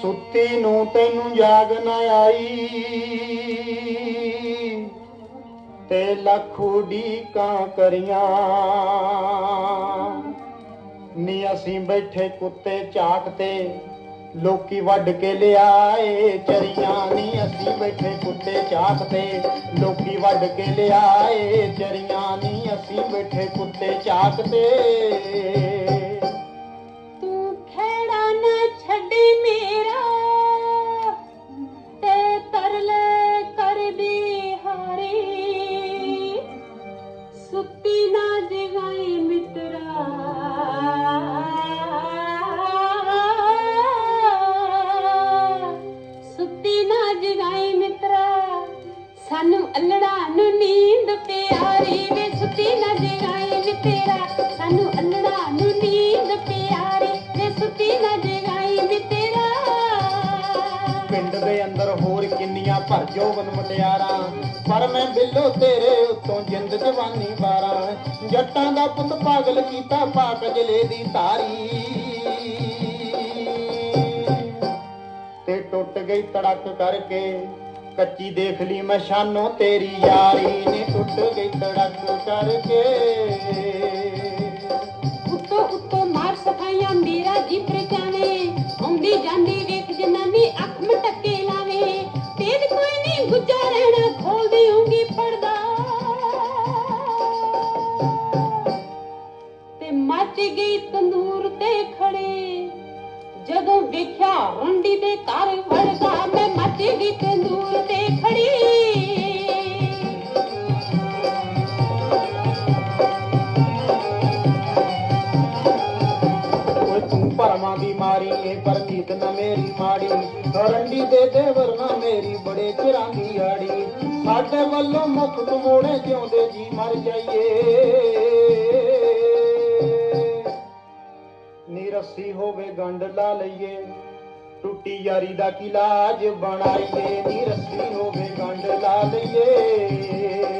ਸੁੱਤੀ ਨੂੰ ਤੈਨੂੰ ਜਾਗ ਨਾ ਆਈ। ਤੇ ਲੱਖ ਕਰੀਆਂ। ਨੀ ਅਸੀਂ ਬੈਠੇ ਕੁੱਤੇ ਝਾਕ ਤੇ ਲੋਕੀ ਵੱਢ ਕੇ ਲਿਆਏ, ਚਰੀਆਂ ਨਹੀਂ ਅਸੀਂ ਬੈਠੇ ਕੁੱਤੇ ਝਾਕ ਤੇ। ਲੋਕੀ ਵੱਢ ਕੇ ਲਿਆਏ, ਚਰੀਆਂ ਨੀ ਅਸੀਂ ਬੈਠੇ ਕੁੱਤੇ ਝਾਕ ਭਰ ਜੋਬਨ ਮੁਟਿਆਰਾਂ, ਪਰ ਮੈਂ ਬਿੱਲੋ ਤੇਰੇ ਉੱਤੋਂ ਜਿੰਦ ਜਵਾਨੀ ਬਾਰਾਂ ਜੱਟਾਂ ਦਾ ਪੁੱਤ ਪਾਗਲ ਕੀਤਾ ਪਾਕ ਜਲੇ ਦੀ ਤਾਰੀ ਤੇ ਟੁੱਟ ਗਈ ਤੜਕ ਕਰਕੇ ਕੱਚੀ ਦੇਖ ਲਈ ਮੈਂ ਸ਼ਾਨੋ ਤੇਰੀ ਯਾਰੀ। ਨੇ ਟੁੱਟ ਗਈ ਤੇ ਮੱਚ ਗਈ ਤੰਦੂਰ ਤੇ ਖੜੇ। ਜਦੋਂ ਵੇਖਿਆ ਰੰਡੀ ਦੇ ਘਰ ਵੜਦਾ, ਮੈਂ ਮੱਚ ਗਈ ਤੰਦੂਰ ਤੇ ਖੜੀ। ਓਏ ਤੂੰ ਭਰਮਾਂ ਦੀ ਮਾਰੀ ਏ, ਪਰ ਨਾ ਮੇਰੀ ਮਾੜੀ। ਰੰਡੀ ਦੇ ਦੇਵਰ ਨਾ ਮੇਰੀ, ਬੜੇ ਚਿਰਾਂ ਦੀ ਆੜੀ। ਸਾਡੇ ਵੱਲੋਂ ਮੁਖ ਮੋੜੇ ਜਿਉਂਦੇ ਜੀ ਮਰ ਜਾਈਏ। ਰੱਸੀ ਹੋਵੇ ਗੰਢ ਲਾ ਲਈਏ। ਟੁੱਟੀ ਯਾਰੀ ਦਾ ਕਿਲਾਜ ਬਣਾਈਏ? ਨੀ ਰੱਸੀ ਹੋਵੇ ਗੰਢ ਲਾ ਲਈਏ।